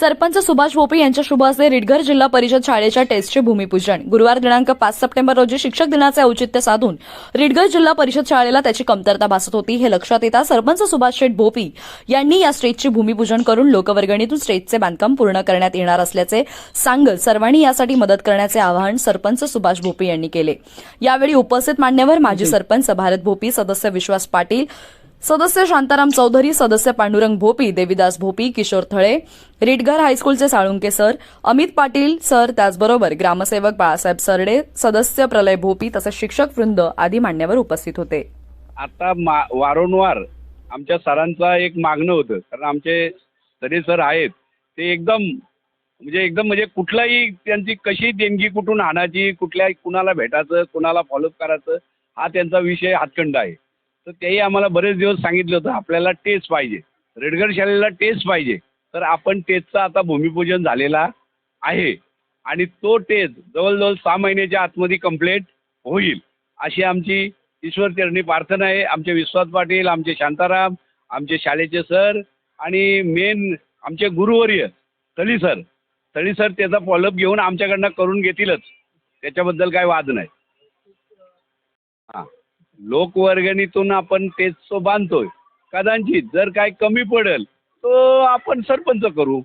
सरपंच सुभाष भोपे यांच्या शुभ हस्ते रिडगर जिल्हा परिषद शाळेच्या टेस्टचे भूमिपूजन. गुरुवार दिनांक पाच सप्टेंबर रोजी शिक्षक दिनाचे औचित्य साधून रिडगर जिल्हा परिषद शाळेला त्याची कमतरता भासत होती. हे लक्षात येता सरपंच सुभाष शेठ भोपी यांनी या स्टेजचे भूमिपूजन करून लोकवर्गणीतून स्टेजचे बांधकाम पूर्ण करण्यात येणार असल्याचे सांगत सर्वांनी यासाठी मदत करण्याचे आवाहन सरपंच सुभाष भोपे यांनी केले. यावेळी उपस्थित मान्यवर माजी सरपंच भारत भोपी सदस्य विश्वास पाटील सदस्य शांताराम चौधरी सदस्य पांडुरंग भोपी देविदास भोपी किशोर थळे रिटघर हायस्कूलचे साळुंके सर अमित पाटील सर त्याचबरोबर ग्रामसेवक बाळासाहेब सरडे सदस्य प्रलय भोपी तसेच शिक्षक वृंद आदी मान्यवर उपस्थित होते. आता मा वारंवार आमच्या सरांचा एक मागणं होतं कारण आमचे सरे सर आहेत ते एकदम म्हणजे एकदम म्हणजे कुठलाही त्यांची कशी देणगी कुठून आणायची कुठल्या कुणाला भेटायचं कुणाला फॉलोअप करायचं हा त्यांचा विषय हातखंड आहे. तर तेही आम्हाला बरेच दिवस सांगितलं होतं आपल्याला टेस्ट पाहिजे. रेडगड शाळेला टेस्ट पाहिजे. तर आपण टेस्टचा आता भूमिपूजन झालेला आहे. आणि तो टेस्ट जवळजवळ सहा महिन्याच्या आतमध्ये कंप्लीट होईल. अशी आमची ईश्वर चरणी प्रार्थना आहे. आमचे विश्वास पाटील आमचे शांताराम आमचे शाळेचे सर आणि मेन आमचे गुरुवर्य तळी सर. तळी सर त्याचा फॉलोअप घेऊन आमच्याकडनं करून घेतीलच. त्याच्याबद्दल काय वाद नाही. हां. लोकवर्गणीतून आपण तेच तो बांधतोय. कदाचित जर काय कमी पडेल तो आपण सरपंच करू.